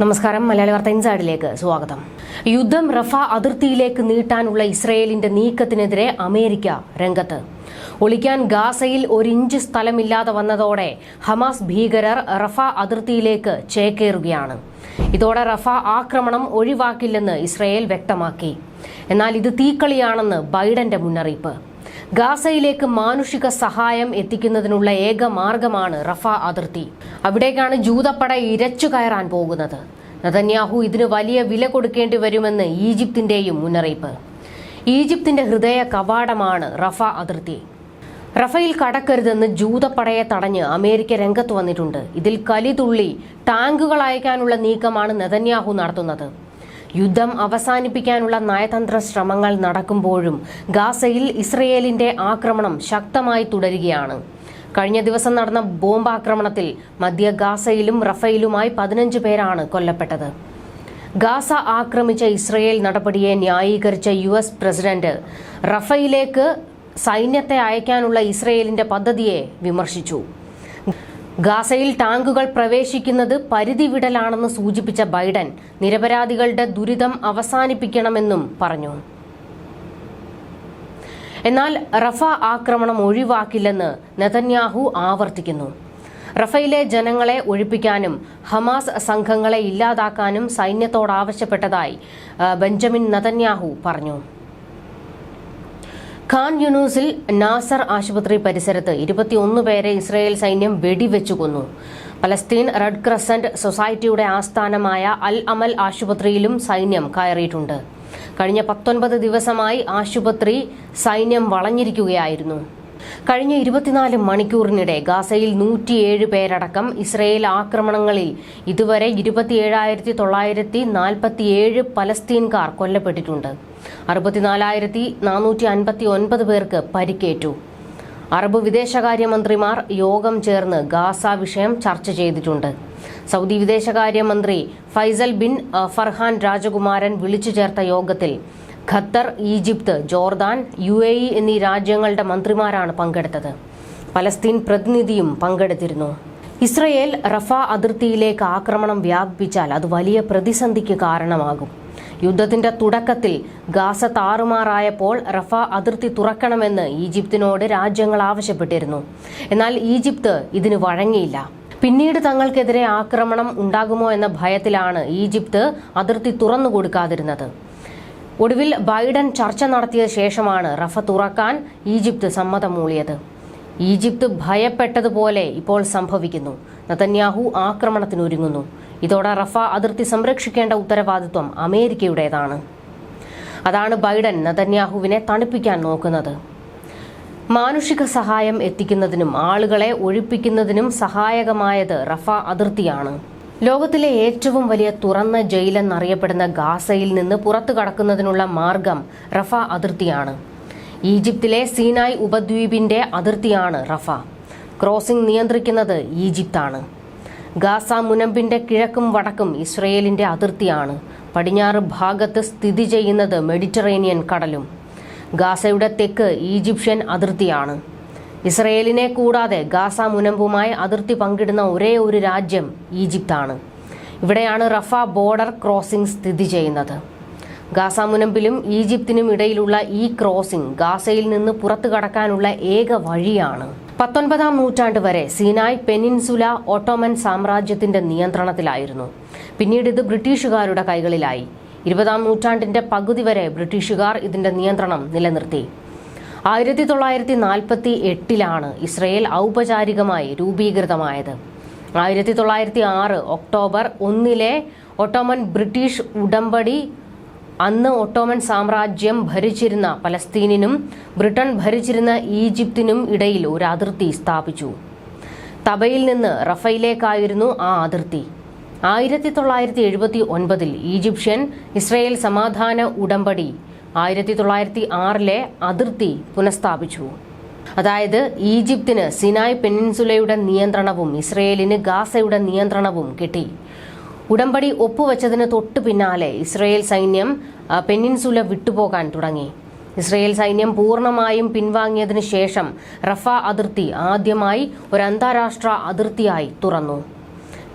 നമസ്കാരം. മലയാളി വാർത്ത ഇൻസൈഡിലേക്ക് സ്വാഗതം. യുദ്ധം റഫ അതിർത്തിയിലേക്ക് നീട്ടാനുള്ള ഇസ്രയേലിന്റെ നീക്കത്തിനെതിരെ അമേരിക്ക രംഗത്ത്. ഒളിക്കാൻ ഗാസയിൽ ഒരിഞ്ച് സ്ഥലമില്ലാതെ വന്നതോടെ ഹമാസ് ഭീകരർ റഫ അതിർത്തിയിലേക്ക് ചേക്കേറുകയാണ്. ഇതോടെ റഫ ആക്രമണം ഒഴിവാക്കില്ലെന്ന് ഇസ്രയേൽ വ്യക്തമാക്കി. എന്നാൽ ഇത് തീക്കളിയാണെന്ന് ബൈഡന്റെ മുന്നറിയിപ്പ്. ഗാസയിലേക്ക് മാനുഷിക സഹായം എത്തിക്കുന്നതിനുള്ള ഏക മാർഗമാണ് റഫ അതിർത്തി. അവിടേക്കാണ് ജൂതപ്പട ഇരച്ചു കയറാൻ പോകുന്നത്. നതന്യാഹു ഇതിന് വലിയ വില കൊടുക്കേണ്ടി വരുമെന്ന് ഈജിപ്തിന്റെയും മുന്നറിയിപ്പ്. ഈജിപ്തിന്റെ ഹൃദയ കവാടമാണ് റഫ അതിർത്തി. റഫയിൽ കടക്കരുതെന്ന് ജൂതപ്പടയെ തടഞ്ഞ് അമേരിക്ക രംഗത്ത് വന്നിട്ടുണ്ട്. ഇതിൽ കലിതുള്ളി ടാങ്കുകൾ അയക്കാനുള്ള നീക്കമാണ് നെതന്യാഹു നടത്തുന്നത്. യുദ്ധം അവസാനിപ്പിക്കാനുള്ള നയതന്ത്ര ശ്രമങ്ങൾ നടക്കുമ്പോഴും ഗാസയിൽ ഇസ്രയേലിന്റെ ആക്രമണം ശക്തമായി തുടരുകയാണ്. കഴിഞ്ഞ ദിവസം നടന്ന ബോംബാക്രമണത്തിൽ മധ്യ ഗാസയിലും റഫയിലുമായി പതിനഞ്ച് പേരാണ് കൊല്ലപ്പെട്ടത്. ഗാസ ആക്രമിച്ച ഇസ്രയേൽ നടപടിയെ ന്യായീകരിച്ച യു എസ് പ്രസിഡന്റ് റഫയിലേക്ക് സൈന്യത്തെ അയക്കാനുള്ള ഇസ്രയേലിന്റെ പദ്ധതിയെ വിമർശിച്ചു. ഗാസയിൽ ടാങ്കുകൾ പ്രവേശിക്കുന്നത് പരിധി വിടലാണെന്ന് സൂചിപ്പിച്ച ബൈഡൻ നിരപരാധികളുടെ ദുരിതം അവസാനിപ്പിക്കണമെന്നും പറഞ്ഞു. എന്നാൽ റഫ ആക്രമണം ഒഴിവാക്കില്ലെന്ന് നെതന്യാഹു ആവർത്തിക്കുന്നു. റഫയിലെ ജനങ്ങളെ ഒഴിപ്പിക്കാനും ഹമാസ് സംഘങ്ങളെ ഇല്ലാതാക്കാനും സൈന്യത്തോട് ആവശ്യപ്പെട്ടതായി ബെഞ്ചമിൻ നതന്യാഹു പറഞ്ഞു. ഖാൻ യുനൂസിൽ നാസർ ആശുപത്രി പരിസരത്ത് ഇരുപത്തിയൊന്ന് പേരെ ഇസ്രായേൽ സൈന്യം വെടിവെച്ചു കൊന്നു. പലസ്തീൻ റെഡ് ക്രസന്റ് സൊസൈറ്റിയുടെ ആസ്ഥാനമായ അൽ അമൽ ആശുപത്രിയിലും സൈന്യം കയറിയിട്ടുണ്ട്. കഴിഞ്ഞ പത്തൊൻപത് ദിവസമായി ആശുപത്രി സൈന്യം വളഞ്ഞിരിക്കുകയായിരുന്നു. കഴിഞ്ഞ ഇരുപത്തിനാല് മണിക്കൂറിനിടെ ഗാസയിൽ നൂറ്റിയേഴ് പേരടക്കം ഇസ്രയേൽ ആക്രമണങ്ങളിൽ ഇതുവരെ ഇരുപത്തിയേഴായിരത്തി തൊള്ളായിരത്തി നാൽപ്പത്തിയേഴ് പലസ്തീൻകാർ കൊല്ലപ്പെട്ടിട്ടുണ്ട്. അറുപത്തിനാലായിരത്തി നാനൂറ്റി അൻപത്തി ഒൻപത് പേർക്ക് പരിക്കേറ്റു. അറബ് വിദേശകാര്യമന്ത്രിമാർ യോഗം ചേർന്ന് ഗാസ വിഷയം ചർച്ച ചെയ്തിട്ടുണ്ട്. സൗദി വിദേശകാര്യമന്ത്രി ഫൈസൽ ബിൻ ഫർഹാൻ രാജകുമാരൻ വിളിച്ചു ചേർത്ത യോഗത്തിൽ Qatar Egypt Jordan U A E എന്നീ രാജ്യങ്ങളുടെ മന്ത്രിമാരാണ് പങ്കെടുത്തത്. പലസ്തീൻ പ്രതിനിധിയും പങ്കെടുത്തിരുന്നു. ഇസ്രയേൽ റഫ അതിർത്തിയിലേക്ക് ആക്രമണം വ്യാപിപ്പിച്ചാൽ അത് വലിയ പ്രതിസന്ധിക്ക് കാരണമാകും. യുദ്ധത്തിന്റെ തുടക്കത്തിൽ ഗാസ താറുമാറായപ്പോൾ റഫ അതിർത്തി തുറക്കണമെന്ന് ഈജിപ്തിനോട് രാജ്യങ്ങൾ ആവശ്യപ്പെട്ടിരുന്നു. എന്നാൽ ഈജിപ്ത് ഇതിന് വഴങ്ങിയില്ല. പിന്നീട് തങ്ങൾക്കെതിരെ ആക്രമണം ഉണ്ടാകുമോ എന്ന ഭയത്തിലാണ് ഈജിപ്ത് അതിർത്തി തുറന്നു കൊടുക്കാതിരുന്നത്. ഒടുവിൽ ബൈഡൻ ചർച്ച നടത്തിയ ശേഷമാണ് റഫ തുറക്കാൻ ഈജിപ്ത് സമ്മതം മൂളിയത് ഈജിപ്ത് ഭയപ്പെട്ടതുപോലെ ഇപ്പോൾ സംഭവിക്കുന്നു. നതന്യാഹു ആക്രമണത്തിനൊരുങ്ങുന്നു. ഇതോടെ റഫ അതിർത്തി സംരക്ഷിക്കേണ്ട ഉത്തരവാദിത്വം അമേരിക്കയുടേതാണ്. അതാണ് ബൈഡൻ നതന്യാഹുവിനെ തണുപ്പിക്കാൻ നോക്കുന്നത്. മാനുഷിക സഹായം എത്തിക്കുന്നതിനും ആളുകളെ ഒഴിപ്പിക്കുന്നതിനും സഹായകമായത് റഫ അതിർത്തിയാണ്. ലോകത്തിലെ ഏറ്റവും വലിയ തുറന്ന ജയിലെന്നറിയപ്പെടുന്ന ഗാസയിൽ നിന്ന് പുറത്തു കടക്കുന്നതിനുള്ള മാർഗം റഫ അതിർത്തിയാണ്. ഈജിപ്തിലെ സീനായ് ഉപദ്വീപിന്റെ അതിർത്തിയാണ് റഫ. ക്രോസിംഗ് നിയന്ത്രിക്കുന്നത് ഈജിപ്താണ്. ഗാസ മുനമ്പിന്റെ കിഴക്കും വടക്കും ഇസ്രയേലിന്റെ അതിർത്തിയാണ്. പടിഞ്ഞാറ് ഭാഗത്ത് സ്ഥിതി ചെയ്യുന്നത് മെഡിറ്ററേനിയൻ കടലും. ഗാസയുടെ തെക്ക് ഈജിപ്ഷ്യൻ അതിർത്തിയാണ്. ഇസ്രയേലിനെ കൂടാതെ ഗാസ മുനമ്പുമായി അതിർത്തി പങ്കിടുന്ന ഒരേ ഒരു രാജ്യം ഈജിപ്താണ്. ഇവിടെയാണ് റഫ ബോർഡർ ക്രോസിംഗ് സ്ഥിതി ചെയ്യുന്നത്. ഗാസ മുനമ്പിലും ഈജിപ്തിനും ഇടയിലുള്ള ഈ ക്രോസിംഗ് ഗാസയിൽ നിന്ന് പുറത്തു കടക്കാനുള്ള ഏക വഴിയാണ്. പത്തൊൻപതാം നൂറ്റാണ്ട് വരെ സീനായ് പെനിൻസുല ഓട്ടോമൻ സാമ്രാജ്യത്തിന്റെ നിയന്ത്രണത്തിലായിരുന്നു. പിന്നീട് ഇത് ബ്രിട്ടീഷുകാരുടെ കൈകളിലായി. ഇരുപതാം നൂറ്റാണ്ടിന്റെ പകുതി വരെ ബ്രിട്ടീഷുകാർ ഇതിന്റെ നിയന്ത്രണം നിലനിർത്തി. ആയിരത്തി തൊള്ളായിരത്തി നാൽപ്പത്തി എട്ടിലാണ് ഇസ്രയേൽ ഔപചാരികമായി രൂപീകൃതമായത്. ആയിരത്തി തൊള്ളായിരത്തി ആറ് ഒക്ടോബർ ഒന്നിലെ ഒട്ടോമൻ ബ്രിട്ടീഷ് ഉടമ്പടി അന്ന് ഒട്ടോമൻ സാമ്രാജ്യം ഭരിച്ചിരുന്ന പലസ്തീനിനും ബ്രിട്ടൻ ഭരിച്ചിരുന്ന ഈജിപ്തിനും ഇടയിൽ ഒരു അതിർത്തി സ്ഥാപിച്ചു. തബയിൽ നിന്ന് റഫയിലേക്കായിരുന്നു ആ അതിർത്തി. ആയിരത്തി തൊള്ളായിരത്തി എഴുപത്തി ഒൻപതിൽ ഈജിപ്ഷ്യൻ ഇസ്രയേൽ സമാധാന ഉടമ്പടി ആയിരത്തി തൊള്ളായിരത്തി ആറിലെ അതിർത്തി പുനഃസ്ഥാപിച്ചു. അതായത് ഈജിപ്തിന് സിനായ് പെനിൻസുലയുടെ നിയന്ത്രണവും ഇസ്രയേലിന് ഗാസയുടെ നിയന്ത്രണവും കിട്ടി. ഉടമ്പടി ഒപ്പുവെച്ചതിന് തൊട്ടു പിന്നാലെ ഇസ്രയേൽ സൈന്യം പെനിൻസുല വിട്ടുപോകാൻ തുടങ്ങി. ഇസ്രയേൽ സൈന്യം പൂർണമായും പിൻവാങ്ങിയതിനു ശേഷം റഫ അതിർത്തി ആദ്യമായി ഒരു അന്താരാഷ്ട്ര അതിർത്തിയായി തുറന്നു.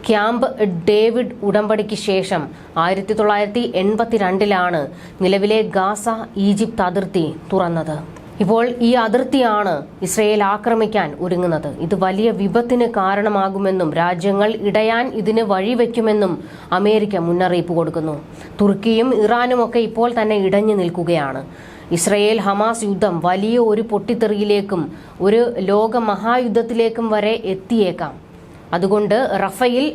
ക്യാമ്പ് ഡേവിഡ് ഉടമ്പടിക്ക് ശേഷം ആയിരത്തി തൊള്ളായിരത്തി എൺപത്തിരണ്ടിലാണ് നിലവിലെ ഗാസ ഈജിപ്ത് അതിർത്തി തുറന്നത്. ഇപ്പോൾ ഈ അതിർത്തിയാണ് ഇസ്രയേൽ ആക്രമിക്കാൻ ഒരുങ്ങുന്നത്. ഇത് വലിയ വിപത്തിന് കാരണമാകുമെന്നും രാജ്യങ്ങൾ ഇടയാൻ ഇതിന് വഴിവെക്കുമെന്നും അമേരിക്ക മുന്നറിയിപ്പ് കൊടുക്കുന്നു. തുർക്കിയും ഇറാനുമൊക്കെ ഇപ്പോൾ തന്നെ ഇടഞ്ഞു നിൽക്കുകയാണ്. ഇസ്രയേൽ ഹമാസ് യുദ്ധം വലിയ ഒരു പൊട്ടിത്തെറിയിലേക്കും ഒരു ലോക മഹായുദ്ധത്തിലേക്കും വരെ എത്തിയേക്കാം. അതുകൊണ്ട് റഫയിൽ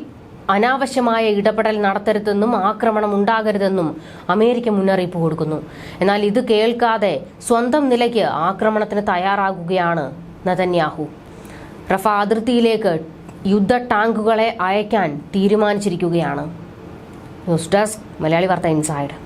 അനാവശ്യമായ ഇടപെടൽ നടത്തരുതെന്നും ആക്രമണം ഉണ്ടാകരുതെന്നും അമേരിക്ക മുന്നറിയിപ്പ് കൊടുക്കുന്നു. എന്നാൽ ഇത് കേൾക്കാതെ സ്വന്തം നിലയ്ക്ക് ആക്രമണത്തിന് തയ്യാറാകുകയാണ് നതന്യാഹു. റഫ അതിർത്തിയിലേക്ക് യുദ്ധ ടാങ്കുകളെ അയക്കാൻ തീരുമാനിച്ചിരിക്കുകയാണ്. ന്യൂസ് ഡെസ്ക് മലയാളി വാർത്ത ഇൻസൈഡ്.